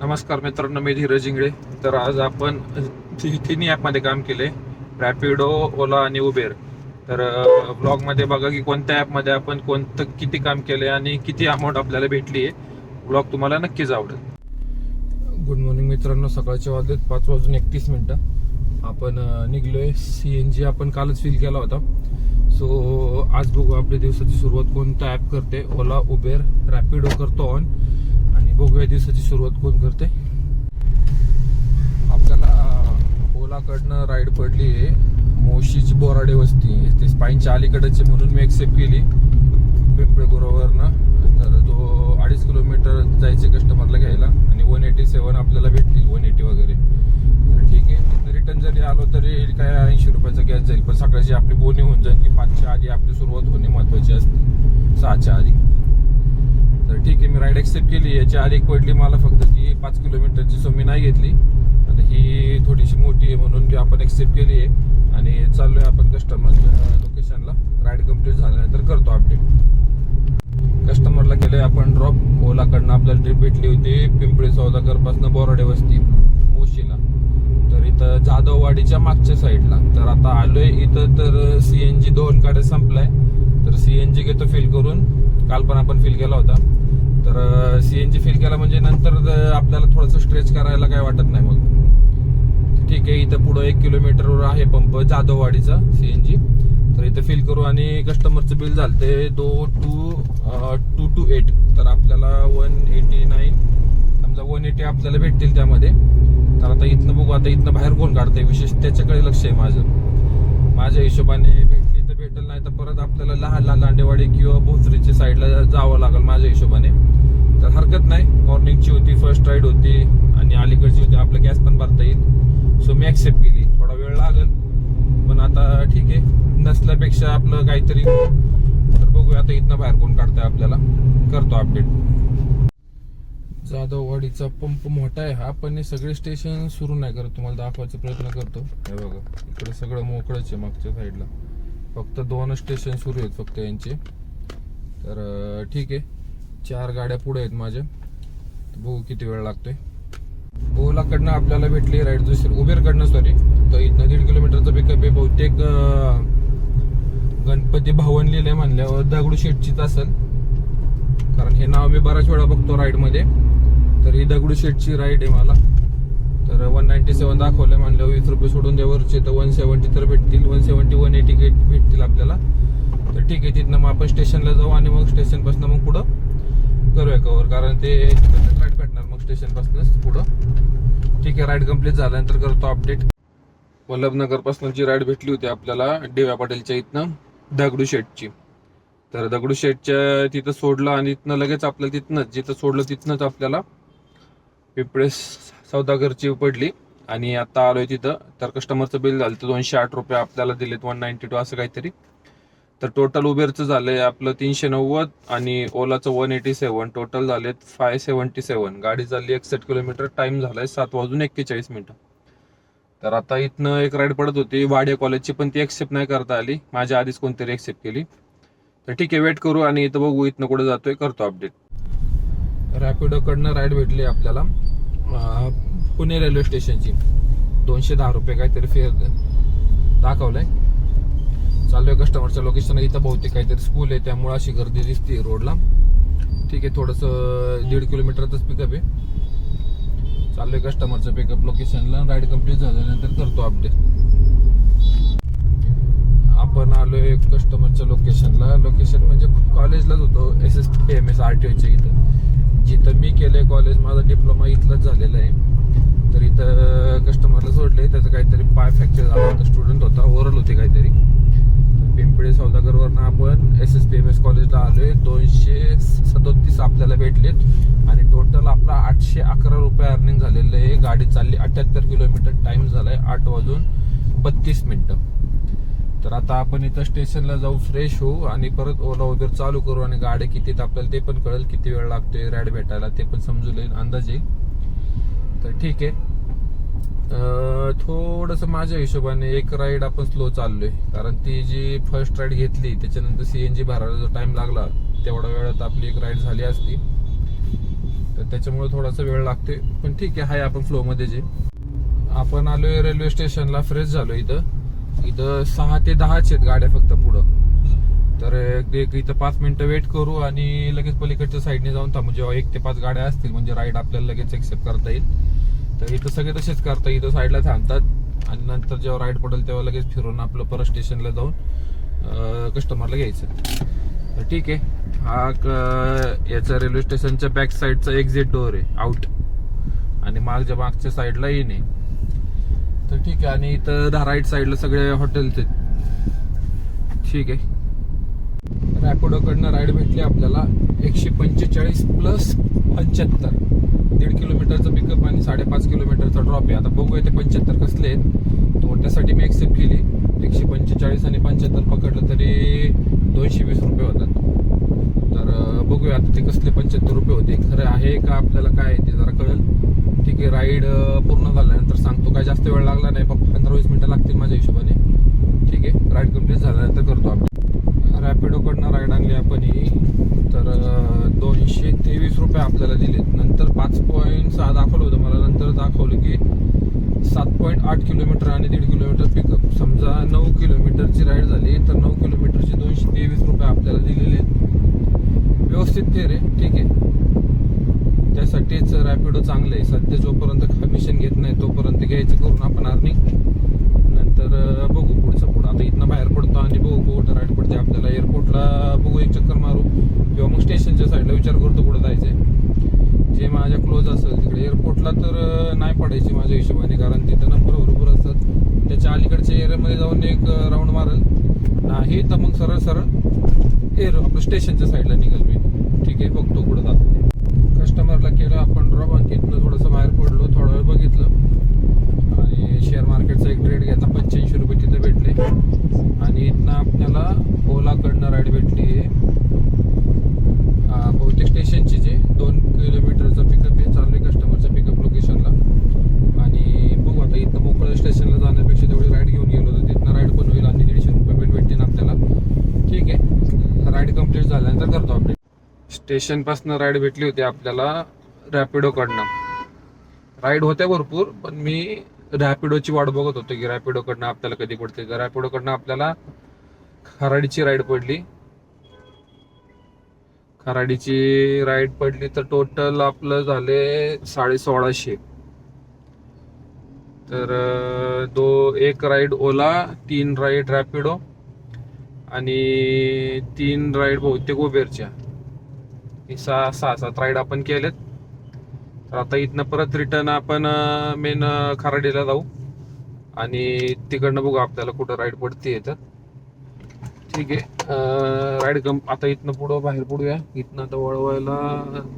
नमस्कार मित्रांनो मी धीरज इंगळे. तर आज आपण तिन्ही ॲपमध्ये काम केले रॅपिडो ओला आणि उबेर तर ब्लॉगमध्ये बघा की कोणत्या ॲपमध्ये आपण कोणतं किती काम केले आणि किती अमाऊंट आपल्याला भेटली आहे ब्लॉग तुम्हाला नक्कीच आवडेल. गुड मॉर्निंग मित्रांनो सकाळचे वाजलेत पाच वाजून एकतीस मिनटं. आपण निघलोय. सी एन जी आपण कालच फील केला होता. सो आज बघू आपल्या दिवसाची सुरुवात कोणता ॲप करते. ओला उबेर रॅपिडो करतो ऑन बघूया दिवसाची सुरुवात कोण करते. आपल्याला ओलाकडनं राईड पडली आहे. मोशीची बोराडे वस्ती ते स्पाईनच्या अलीकडची म्हणून मी एक्सेप्ट केली. पिंपळे तर तो अडीच किलोमीटर जायचे कस्टमरला घ्यायला आणि वन एटी सेवन आपल्याला भेटतील वन एटी वगैरे. तर ठीक आहे. रिटर्न जरी आलो तरी काय ऐंशी रुपयाचा गॅस जाईल. पण सकाळची आपली बोनी होऊन जाईल की पाचच्या आधी आपली सुरुवात होणे महत्वाची असते. सहाच्या आधी. तर ठीक आहे मी राईड ॲक्सेप्ट केली. याची आली एक पडली मला फक्त ती पाच किलोमीटरची सो मी नाही घेतली. आता ही थोडीशी मोठी आहे म्हणून ती आपण ॲक्सेप्ट केली आहे. आणि चाललो आहे आपण कस्टमरच्या लोकेशनला राईड कंप्लीट झाल्यानंतर करतो अपडेट कस्टमरला केलंय आपण ड्रॉप ओलाकडनं आपल्याला ट्रिप भेटली होती. पिंपळी सौदागरपासनं बोराडे वस्ती मोशीला. तर इथं जाधववाडीच्या मागच्या साईडला तर आता आलोय इथं तर सी एन जी दोन कडे संपलाय. तर सी एन जी घेतो फिल करून. काल पण आपण फील केला होता. तर सीएनजी फील केला म्हणजे नंतर आपल्याला थोडंसं स्ट्रेच करायला काय वाटत नाही मग. ठीक आहे इथं पुढं एक किलोमीटरवर आहे पंप जाधववाडीचा सीएनजी तर इथं फिल करू आणि कस्टमरचं बिल झालं ते two two two two eight तर आपल्याला वन एटी नाईन समजा वन एटी आपल्याला भेटतील त्यामध्ये. तर आता इथनं बघू आता इथनं बाहेर कोण काढतंय? विशेष त्याच्याकडे लक्ष आहे माझं. माझ्या हिशोबाने भेटली तर भेटेल नाही तर परत आपल्याला लहान लहान लांडेवाडी किंवा भोसरीच्या साईडला जावं लागेल माझ्या हिशोबाने. तर हरकत नाही. मॉर्निंगची होती फर्स्ट राईड होती आणि अलीकडची होती. आपलं गॅस पण भरता येईल. सो मी ऍक्सेप्ट केली. थोडा वेळ लागेल. पण आता ठीक आहे. नसल्यापेक्षा आपलं काहीतरी तर बघूया आता इथनं बाहेर कोण काढतंय आपल्याला. करतो अपडेट जाधववाडीचा पंप मोठा आहे हा पण हे सगळे स्टेशन सुरू नाही करत. तुम्हाला दाखवायचा प्रयत्न करतो. हे बघा इकडे सगळं मोकळंच आहे मागच्या साईडला फक्त दोन स्टेशन सुरू आहेत फक्त यांचे. तर ठीक आहे. चार गाड्या पुढे आहेत माझ्या. बघू किती वेळ लागतोय. ओलाकडनं आपल्याला भेटली राईड दुसरी उबेरकडनं सॉरी तर इथनं दीड किलोमीटरचं पिकअप आहे बहुतेक गणपती भवन लिहिले म्हणल्यावर दगडूशेठचीच असेल. कारण हे नाव मी बऱ्याच वेळा बघतो राईडमध्ये. तर ही दगडूशेठची राईड आहे मला. तर वन नाईन्टी सेवन दाखवलं म्हणलं वीस रुपये सोडून द्यावरचे तर वन सेवन्टी तर भेटतील. वन सेवन्टी वन एटी गेट भेटतील आपल्याला. तर ठीक आहे तिथनं मग आपण स्टेशनला जाऊ आणि मग स्टेशनपासून मग पुढं करूया कवर कारण ते राईट भेटणार मग स्टेशनपासूनच पुढं. ठीक आहे राईड कंप्लीट झाल्यानंतर करतो अपडेट वल्लभनगरपासून जी राईड भेटली होती आपल्याला डेव्या पाटीलच्या इथनं दगडूशेठची तर दगडूशेठच्या तिथं सोडलं आणि तिथनं लगेच आपल्याला तिथनंच जिथं सोडलं तिथनंच आपल्याला पिपळेस सौदागरची पडली आणि आता आलोय तिथं. तर कस्टमरचं बिल झालं तर दोनशे आठ रुपये आपल्याला दिलेत वन नाईन्टी टू असं काहीतरी. तर टोटल उबेरचं झालंय आपलं तीनशे नव्वद आणि ओलाचं वन एटी सेवन टोटल झालेत फाय सेवन्टी सेवन गाडी चालली एकसष्ट किलोमीटर. टाइम झालाय सात वाजून एक्केचाळीस मिनिटं. तर आता इथनं एक राईड पडत होती. वाडिया कॉलेजची पण ती एक्सेप्ट नाही करता आली. माझ्या आधीच कोणतरी एक्सेप्ट केली. तर ठीक आहे वेट करू आणि इथं बघू इथनं कुठे जातोय. करतो अपडेट रॅपिडोकडनं राईड भेटली आपल्याला. पुणे रेल्वे स्टेशनची दोनशे दहा रुपये काहीतरी फेअर दाखवलंय. चाललोय कस्टमरच्या लोकेशन इथं बहुतेक काहीतरी स्कूल आहे. त्यामुळे अशी गर्दी दिसते रोडला ठीक आहे थोडंसं दीड किलोमीटरच पिकअप आहे. चाललोय कस्टमरचं पिकअप लोकेशनला राईड कंप्लीट झाल्यानंतर करतो अपडेट आपण आलोय कस्टमरच्या लोकेशनला लोकेशन म्हणजे कॉलेजलाच होतो. S S P M S R T ओच्या इथं. जिथं मी केलंय कॉलेज माझा डिप्लोमा इथलाच झालेला आहे. तर इथं कस्टमरला सोडले त्याचं काहीतरी पाय फ्रॅक्चर झाला होता. स्टुडंट होता ओरल होते काहीतरी. तर पिंपळे सौदागरवरनं आपण S S P M S कॉलेजला आलोय. दोनशे सदोतीस आपल्याला भेटलेत. आणि टोटल आपला आठशे अकरा रुपये अर्निंग झालेलं आहे. गाडी चालली अठ्याहत्तर किलोमीटर. टाइम झालाय आठ वाजून बत्तीस मिनिटं. तर आता आपण इथं स्टेशनला जाऊ फ्रेश होऊ आणि परत ओला उबेर चालू करू आणि गाड्या किती आपल्याला ते पण कळेल किती वेळ लागतोय राईड भेटायला ते पण समजू येईल अंदाज येईल. तर ठीक आहे. थोडस माझ्या हिशोबाने एक राईड आपण स्लो चाललोय. कारण ती जी फर्स्ट राईड घेतली त्याच्यानंतर सीएनजी भरायला जो टाइम लागला तेवढ्या वेळात आपली एक राईड झाली असती. तर त्याच्यामुळे थोडासा वेळ लागतोय. पण ठीक आहे हाय आपण फ्लो मध्ये जे. आपण आलोय रेल्वे स्टेशनला फ्रेश झालो इथं. इथं सहा ते दहाच आहेत गाड्या फक्त पुढं. तर एक- इथं पाच मिनिटं वेट करू आणि लगेच पलीकडच्या साईडने जाऊन थांबू. जेव्हा एक ते पाच गाड्या असतील म्हणजे राईड आपल्याला लगेच एक्सेप्ट करता येईल. तर इथं सगळे तसेच करता इथं साईडला थांबतात. आणि नंतर जेव्हा राईड पडेल तेव्हा लगेच फिरून आपलं परत स्टेशनला जाऊन कस्टमरला घ्यायचं. तर ठीक आहे. हा क- याचा रेल्वे स्टेशनच्या बॅक साईडचा एक्झिट डोअर आहे आउट आणि मागच्या मागच्या साईडला इन आहे तर ठीक आहे आणि इथं धाराईट राईट साईडला सगळे हॉटेल्स आहेत. ठीक आहे. रॅपिडोकडनं राईड भेटली आपल्याला एकशे पंचेचाळीस प्लस पंच्याहत्तर. दीड किलोमीटरचं पिकअप आणि साडेपाच किलोमीटरचा ड्रॉप आहे. आता बघूया ते पंच्याहत्तर कसले आहेत. तो त्यासाठी मी एक्सेप्ट केली. एकशे पंचेचाळीस आणि पंच्याहत्तर पकडलं तरी दोनशे वीस रुपये होतात. तर बघूया आता ते कसले पंच्याहत्तर रुपये होते. खरं आहे का आपल्याला काय आहे ते जरा कळेल. राईड पूर्ण झाल्यानंतर सांगतो. काय जास्त वेळ लागला नाही फक्त पंधरा वीस मिनटं लागतील माझ्या हिशोबाने. ठीक आहे? राईड कंप्लीट झाल्यानंतर करतो आपण. रॅपिडोकडनं राईड आणली आपण ही तर दोनशे तेवीस रुपये आपल्याला दिलेत. नंतर पाच पॉईंट सहा दाखवलं होतं मला. नंतर दाखवलं की सात पॉईंट आठ किलोमीटर आणि दीड किलोमीटर पिकअप समजा नऊ किलोमीटरची राईड झाली तर नऊ किलोमीटरचे दोनशे तेवीस रुपये आपल्याला दिलेले आहेत. व्यवस्थित ते रे ठीक आहे. त्यासाठीच रॅपिडो चांगलं आहे सध्या जोपर्यंत कमिशन घेत नाही तोपर्यंत घ्यायचं करून आपण अर्निंग नंतर बघू पुढचं पुढं. आता इथनं बाहेर पडतो आणि बघू कुठं राईट पडते आपल्याला. एअरपोर्टला बघू एक चक्कर मारू. किंवा मग स्टेशनच्या साईडला विचार करतो कुठं जायचं जे माझ्या क्लोज असेल तिकडे. एअरपोर्टला तर नाही पडायची माझ्या हिशोबाने. कारण तिथं नंबर बरोबर असतात. त्याच्या अलीकडच्या एरियामध्ये जाऊन एक राऊंड मारल. नाही तर मग सरळ सरळ एअर आपलं स्टेशनच्या साईडला निघेल मी. ठीक आहे बघतो कुठं जातो. कस्टमरला केलं आपण ड्रॉप आणि तिथनं थोडंसं बाहेर पडलो थोडा वेळ बघितलं. आणि शेअर मार्केटचा एक ट्रेड घेतला पंच्याऐंशी रुपये तिथे भेटले. आणि इथनं आपल्याला ओलाकडनं राईड भेटली आहे बहुतेक स्टेशनची जे दोन किलोमीटरचा पिकअप आहे चालू आहे कस्टमरच्या पिकअप लोकेशनला आणि बघू आता इथनं मोकळं स्टेशनला जाण्यापेक्षा तेवढी राईड घेऊन गेलो तर तिथनं राईड पण होईल आणि दीडशे रुपये पण भेटतील आपल्याला ठीक आहे राईड कंप्लीट झाल्यानंतर करतो अपडेट स्टेशनपासून राईड भेटली होती आपल्याला रॅपिडोकडनं. राईड होत्या भरपूर पण मी रॅपिडोची वाट बघत होतो की रॅपिडोकडनं आपल्याला कधी पडते. तर रॅपिडोकडनं आपल्याला खराडीची राईड पडली. खराडीची राईड पडली तर टोटल आपलं झाले साडे सोळाशे तर दो एक राईड ओला तीन राईड रॅपिडो आणि तीन राईड बहुतेक उबेरच्या. हे सहा सहा सात राईड आपण केलेत. तर आता इथनं परत रिटर्न आपण मेन खराडीला जाऊ. आणि तिकडनं बघू आपल्याला कुठं राईड पडते तर. ठीक आहे. राईड कम आता इथनं पुढं बाहेर पडूया. इथनं आता वळवायला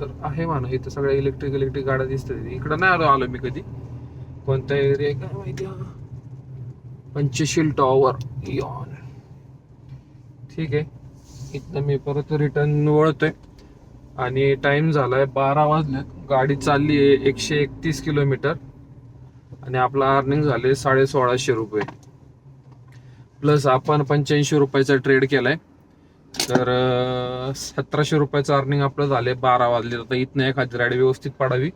तर आहे म्हणा इथं सगळ्या इलेक्ट्रिक इलेक्ट्रिक गाड्या दिसतात. इकडं नाही आलो आलो मी कधी. कोणता एरिया काय माहिती? पंचशील टॉवर यॉन ठीक आहे. इथनं मी परत रिटर्न वळतोय. आणि टाइम झालाय बारा वाजलेत. गाडी चालली आहे एकशे एकतीस किलोमीटर. आणि आपला अर्निंग झाले साडे सोळाशे रुपये. प्लस आपण पंच्याऐंशी रुपयाचा ट्रेड केलाय. तर सतराशे रुपयाचं अर्निंग आपलं झालंय बारा वाजले. आता इथनं एखादी गाडी व्यवस्थित पाडावी.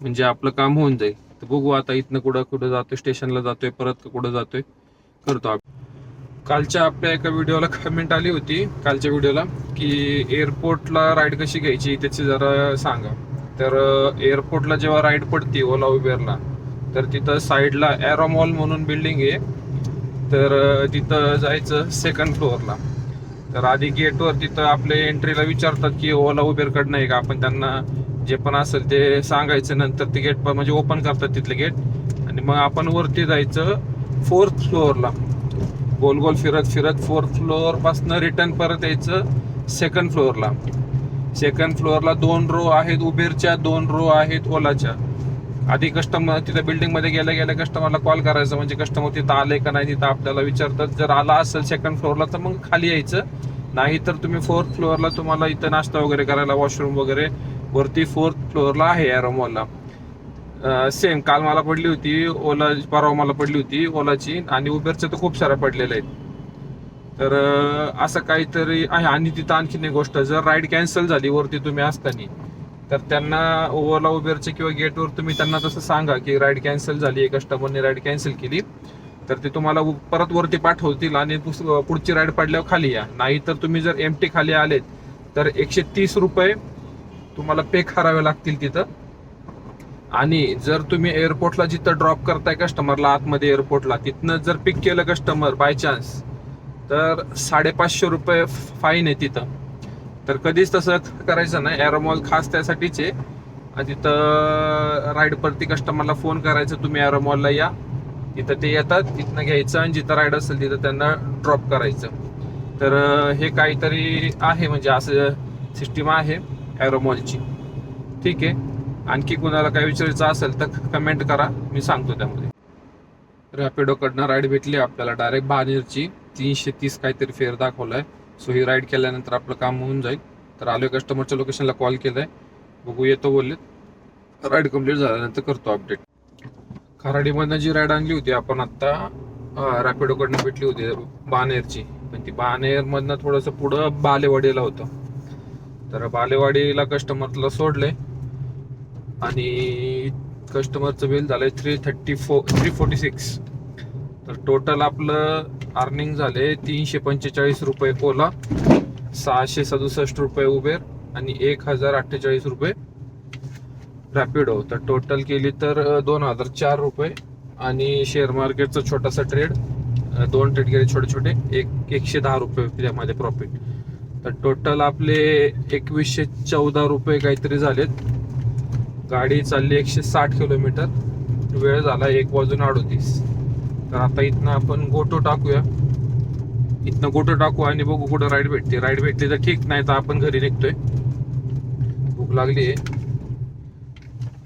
म्हणजे आपलं काम होऊन जाईल. तर बघू आता इथनं कुठं कुठं जातोय स्टेशनला जातोय परत कुठं जातोय. करतो आपण. कालच्या आपल्या एका व्हिडिओला कमेंट आली होती कालच्या व्हिडिओला की एअरपोर्टला राईड कशी घ्यायची त्याची जरा सांगा. तर एअरपोर्टला जेव्हा राईड पडते ओला उबेरला तर तिथं साईडला एरोमॉल म्हणून बिल्डिंग आहे. तर तिथं जायचं सेकंड फ्लोअरला तर आधी गेटवर तिथं आपले एंट्रीला विचारतात की ओला उबेरकडनं आहे का? आपण त्यांना जे पण असेल ते सांगायचं. नंतर ते गेट म्हणजे ओपन करतात तिथले गेट आणि मग आपण वरती जायचं फोर्थ फ्लोअरला गोल गोल फिरत फिरत फोर्थ फ्लोअरपासनं रिटर्न परत यायचं सेकंड फ्लोअरला सेकंड फ्लोअरला दोन रो आहेत उबेरच्या दोन रो आहेत ओलाच्या. आधी कस्टमर तिथं बिल्डिंगमध्ये गेल्या गेल्या कस्टमरला कॉल करायचा. म्हणजे कस्टमर तिथं आले का नाही तिथं आपल्याला विचारतात. जर आला असेल सेकंड फ्लोअरला तर मग खाली यायचं. नाही तर तुम्ही फोर्थ फ्लोअरला तुम्हाला इथं नाश्ता वगैरे करायला वॉशरूम वगैरे. वरती फोर्थ फ्लोअरला आहे एरोमॉलला सेम काल मला पडली होती ओला परवा मला पडली होती ओलाची. आणि उबेरच्या तर खूप साऱ्या पडलेल्या आहेत. तर असं काहीतरी आहे. आणि तिथं आणखीन एक गोष्ट जर राईड कॅन्सल झाली वरती तुम्ही असताना तर त्यांना ओला उबेरचे किंवा गेटवर तुम्ही त्यांना तसं सांगा की राईड कॅन्सल झाली कस्टमरने राईड कॅन्सल केली तर ते तुम्हाला परत वरती पाठवतील आणि पुढची राईड पडल्यावर खाली या. नाही तर तुम्ही जर एम टी खाली आलेत तर एकशे तीस रुपये तुम्हाला पे करावे लागतील तिथं. आणि जर तुम्ही एअरपोर्टला जिथं ड्रॉप करताय कस्टमरला आतमध्ये एअरपोर्टला तिथनं जर पिक केलं कस्टमर बाय चान्स तर साडेपाचशे रुपये फाईन आहे तिथं. तर कधीच तसं करायचं नाही. एरोमॉल खास त्यासाठीच आहे. आणि तिथं राईड परती कस्टमरला फोन करायचा तुम्ही एरोमॉलला या. तिथं ते येतात तिथनं घ्यायचं आणि जिथं राईड असेल तिथं त्यांना ड्रॉप करायचं. तर हे काहीतरी आहे म्हणजे असं सिस्टीम आहे एरोमॉलची ठीक आहे? आणखी कोणाला काय विचारायचं असेल तर कमेंट करा. मी सांगतो त्यामध्ये. रॅपिडोकडनं राईड भेटली आपल्याला. डायरेक्ट बानेरची तीनशे तीस काहीतरी फेर दाखवलाय. सो ही राईड केल्यानंतर आपलं काम होऊन जाईल. तर आलोय कस्टमरच्या लोकेशनला कॉल केलाय. बघू येतो बोललेत राईड कंप्लीट झाल्यानंतर करतो अपडेट खराडीमधनं जी राईड आणली होती आपण आत्ता रॅपिडोकडनं भेटली होती बानेरची पण ती बानेरमधनं थोडंसं पुढं बालेवाडीला होतं. तर बालेवाडीला कस्टमरला सोडले. आणि कस्टमरचं बिल झालं आहे three thirty four three forty six तर टोटल आपलं अर्निंग झाले तीनशे पंचेचाळीस रुपये ओला सहाशे सदुसष्ट रुपये उबेर आणि एक हजार अठ्ठेचाळीस रुपये रॅपिडो हो. तर टोटल केली तर दोन हजार चार रुपये आणि शेअर मार्केटचा छोटासा ट्रेड दोन ट्रेड गेले छोटे छोटे एक एकशे दहा रुपये त्यामध्ये प्रॉफिट तर टोटल आपले एकवीसशे चौदा रुपये काहीतरी झालेत. गाडी चालली एकशे साठ किलोमीटर. वेळ झाला एक वाजून अडोतीस. तर आता इथनं आपण गोटो टाकूया. इथनं गोटो टाकू आणि बघू कुठं राईड भेटते. राईड भेटली तर ठीक नाही तर आपण घरी निघतोय. भूक लागली आहे.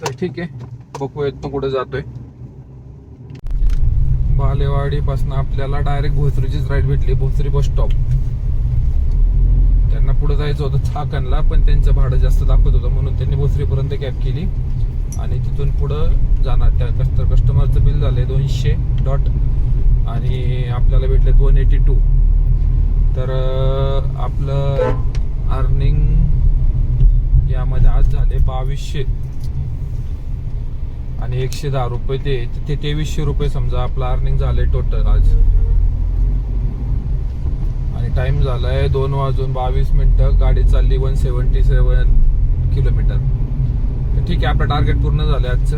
तर ठीक आहे बघूया इथनं कुठं जातोय. बालेवाडीपासून आपल्याला डायरेक्ट भोसरीचीच राईड भेटली भोसरी बस स्टॉप पुढे जायचं होतं चाकणला पण त्यांचं भाडं जास्त दाखवत होतं म्हणून त्यांनी भोसरीपर्यंत कॅब केली. आणि तिथून पुढं जाणार त्या कस्टर कस्टमरचं बिल झालंय दोनशे डॉट आणि आपल्याला भेटले दोन एटी टू तर आपलं अर्निंग यामध्ये आज झाले बावीसशे. आणि एकशे दहा रुपये ते तेवीसशे रुपये समजा आपलं अर्निंग झालंय टोटल आज. टाईम झाला आहे दोन वाजून बावीस मिनटं गाडी चालली वन सेवन्टी सेवन किलोमीटर ठीक आहे आपलं टार्गेट पूर्ण झालं आजचं.